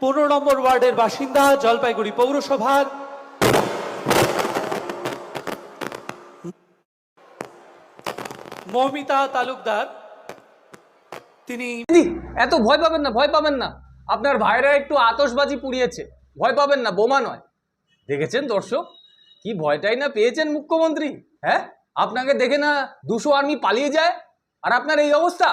পনেরো নম্বর ওয়ার্ডের বাসিন্দা, জলপাইগুড়ি পৌরসভার। মৌমিতা তালুকদার, তিনি এত ভয় পাবেন না, ভয় পাবেন না। আপনার ভাইরা একটু আতসবাজি পুড়িয়েছে। ভয় পাবেন না, বোমা নয়। দেখেছেন দর্শক? কি ভয়টাই না পেয়েছেন মুখ্যমন্ত্রী? হ্যাঁ? আপনাকে দেখে না দুশো আর্মি পালিয়ে যায়? আর আপনার এই অবস্থা?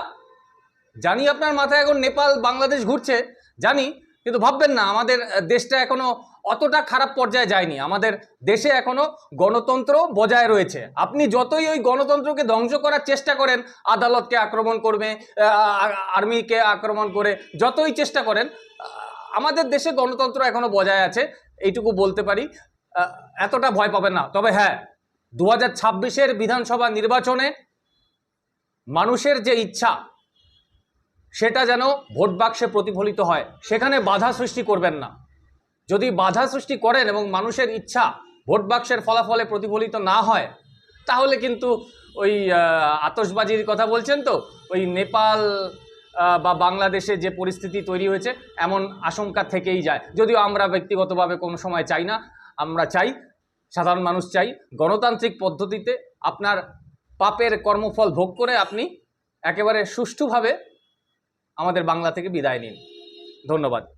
জানি আপনার মাথায় এখন নেপাল, বাংলাদেশ ঘুরছে। জানি কিন্তু ভাববেন না, আমাদের দেশটা এখনও অতটা খারাপ পর্যায়ে যায়নি। আমাদের দেশে এখনও গণতন্ত্র বজায় রয়েছে। আপনি যতই ওই গণতন্ত্রকে ধ্বংস করার চেষ্টা করেন, আদালতকে আক্রমণ করবে আর্মিকে আক্রমণ করে যতই চেষ্টা করেন আমাদের দেশে গণতন্ত্র এখনও বজায় আছে, এইটুকু বলতে পারি। এতটা ভয় পাবেন না। তবে হ্যাঁ দু হাজার বিধানসভা নির্বাচনে মানুষের যে ইচ্ছা সেটা যেন ভোট বাক্সে প্রতিফলিত হয়। সেখানে বাধা সৃষ্টি করবেন না। যদি বাধা সৃষ্টি করেন এবং মানুষের ইচ্ছা ভোট বাক্সের ফলাফলে প্রতিফলিত না হয়, তাহলে কিন্তু ওই আতসবাজির কথা বলছেন তো? ওই নেপাল বা বাংলাদেশে যে পরিস্থিতি তৈরি হয়েছে, এমন আশঙ্কা থেকেই যায়। যদিও আমরা ব্যক্তিগতভাবে কোনো সময় চাই না, আমরা চাই, সাধারণ মানুষ চাই, গণতান্ত্রিক পদ্ধতিতে আপনার পাপের কর্মফল ভোগ করে আপনি একেবারে সুষ্ঠুভাবে আমাদের বাংলা থেকে বিদায় নিন। ধন্যবাদ।